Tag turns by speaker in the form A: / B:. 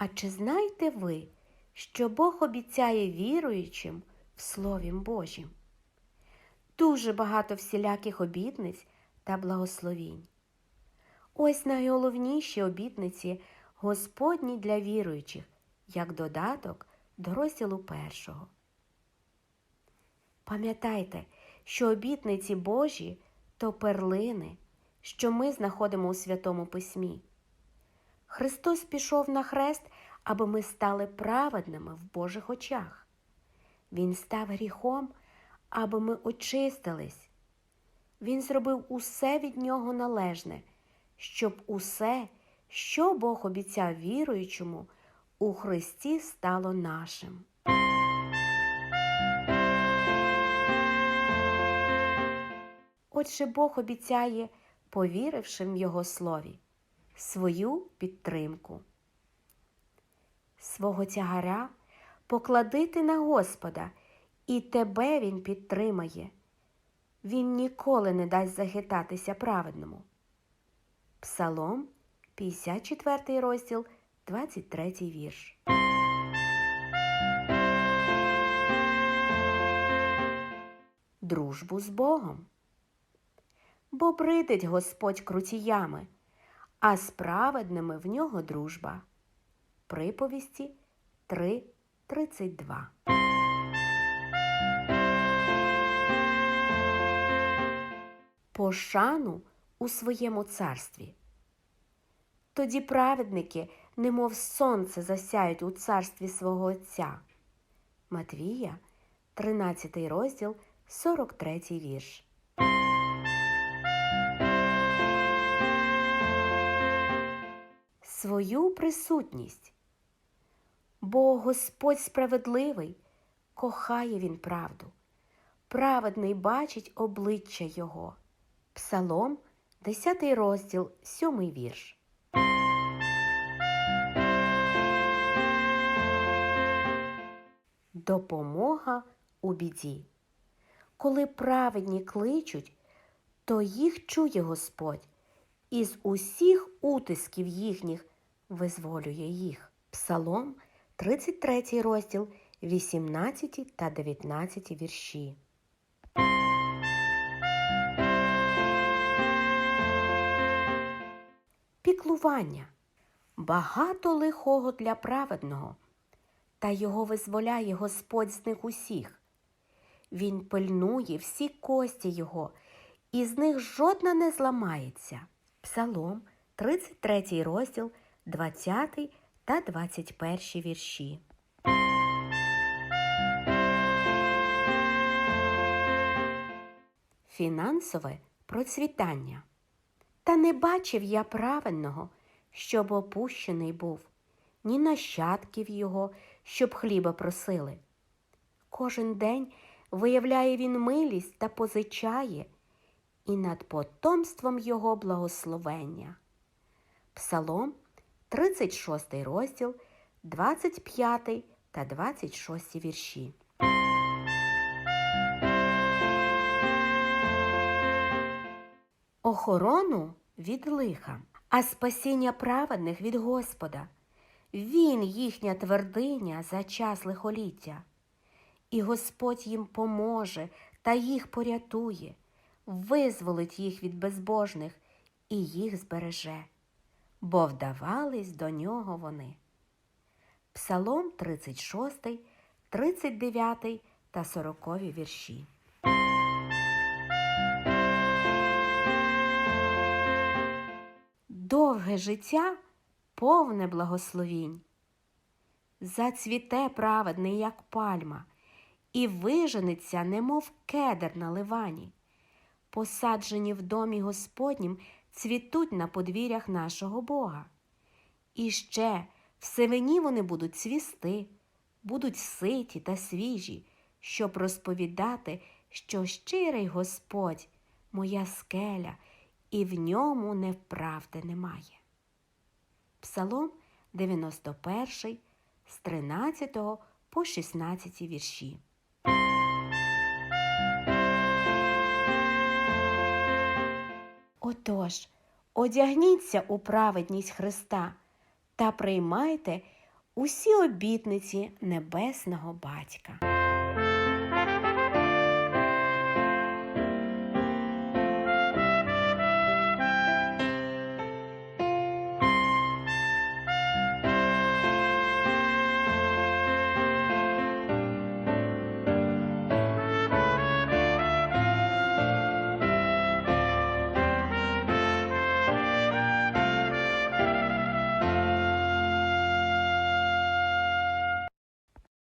A: А чи знаєте ви, що Бог обіцяє віруючим в Слові Божім? Дуже багато всіляких обітниць та благословінь. Ось найголовніші обітниці Господні для віруючих, як додаток до розділу першого. Пам'ятайте, що обітниці Божі то перлини, що ми знаходимо у Святому Письмі. Христос пішов на хрест, аби ми стали праведними в Божих очах. Він став гріхом, аби ми очистились. Він зробив усе від нього належне, щоб усе, що Бог обіцяв віруючому, у Христі стало нашим. Отже, Бог обіцяє, повірившим в Його слові, свою підтримку. Свого тягаря поклади ти на Господа, і тебе Він підтримає. Він ніколи не дасть захитатися праведному. Псалом, 54 розділ, 23 вірш. Дружбу з Богом. Бо бридить Господь крутіями, а з праведними в нього дружба. Приповісті 3.32 Пошану у своєму царстві. Тоді праведники, немов сонце, засяють у царстві свого Отця. Матвія, 13 розділ, 43 вірш. Свою присутність. Бо Господь справедливий, кохає Він правду. Праведний бачить обличчя Його. Псалом, 10 розділ, 7 вірш. Допомога у біді. Коли праведні кличуть, то їх чує Господь, і з усіх утисків їхніх визволює їх. Псалом, 33 розділ, 18 та 19 вірші. Піклування. Багато лихого для праведного, та його визволяє Господь з них усіх. Він пильнує всі кості його, і з них жодна не зламається. Псалом, 33 розділ, 20 та 21 вірші. Фінансове процвітання. Та не бачив я праведного, щоб опущений був, ні нащадків його, щоб хліба просили. Кожен день виявляє він милість та позичає, і над потомством його благословення. Псалом, 36 розділ, 25 та 26 вірші. Охорону від лиха, а спасіння праведних від Господа. Він їхня твердиня за час лихоліття. І Господь їм поможе та їх порятує, визволить їх від безбожних і їх збереже, бо вдавались до нього вони. Псалом 36, 39 та 40 вірші. Довге життя повне благословінь. Зацвіте праведний, як пальма, і виженеться, немов кедр на ливані. Посаджені в домі Господнім цвітуть на подвір'ях нашого Бога. І ще в сивині вони будуть цвісти, будуть ситі та свіжі, щоб розповідати, що щирий Господь, моя скеля, і в ньому невправди немає. Псалом 91 з 13 по 16 вірші. Отож, одягніться у праведність Христа та приймайте усі обітниці небесного батька.